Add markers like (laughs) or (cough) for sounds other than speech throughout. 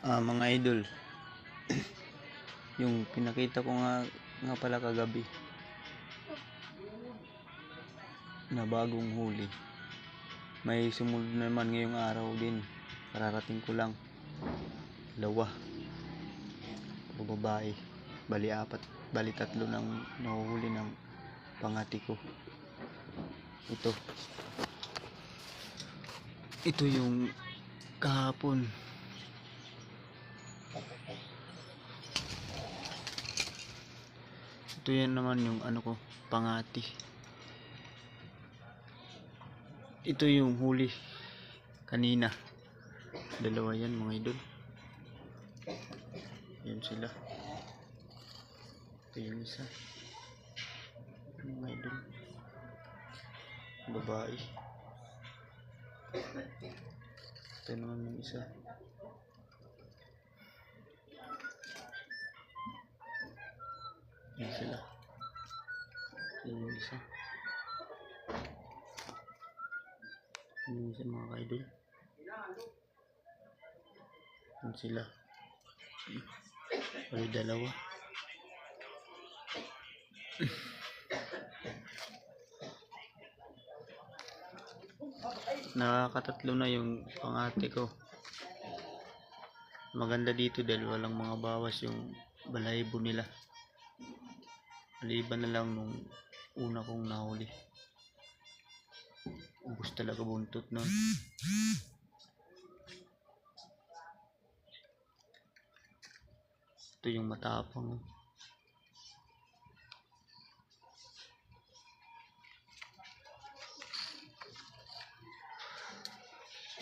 Ah, mga idol. yung pinakita ko nga nga pala kagabi na bagong huli. May sumunod naman ngayong araw din. Kararating ko lang. Dalawa. Puro babae. Bali apat. Bali tatlo nang nahuhuli ng pangati ko. Ito. Ito yung kahapon. Ito yan naman yung ano ko, pangati. Ito yung huli kanina. Dalawa yan mga idol. Yan sila. Ito yung isa. Mga idol. Babae. Ito naman yung isa. Yan sila. Yan yung isa. Yan yung isa mga kaidol. Yan sila. Ay, dalawa. (laughs) Nakakatatlo na yung pangate ko. Maganda dito dahil walang mga bawas yung balahibo nila. Maliban na lang nung una kong nahuli. Ubus talaga buntot nun. Ito yung matapang.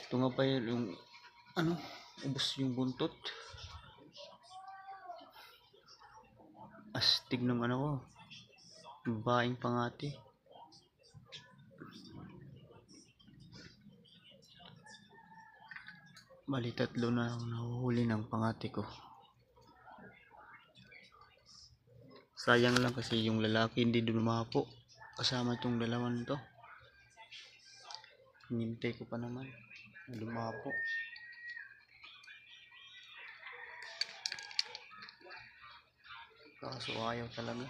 Ito nga pa yun, yung ano, ubus yung buntot. Astig ng ano ko. Babaeng pangati. Bali tatlo na ang nahuhuli ng pangati ko. Sayang lang kasi yung lalaki hindi dumapo. Kasama itong dalawan to. Hinintay ko pa naman. na Dumapo. Kaso ayaw talaga.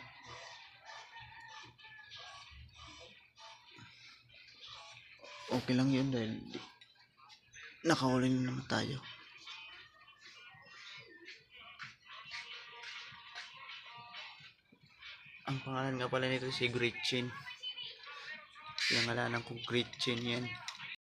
Okay lang yun dahil nakahuli na naman tayo. Ang pangalan nga pala nito si Gretchen. Yung ngalanan ko Gretchen yan.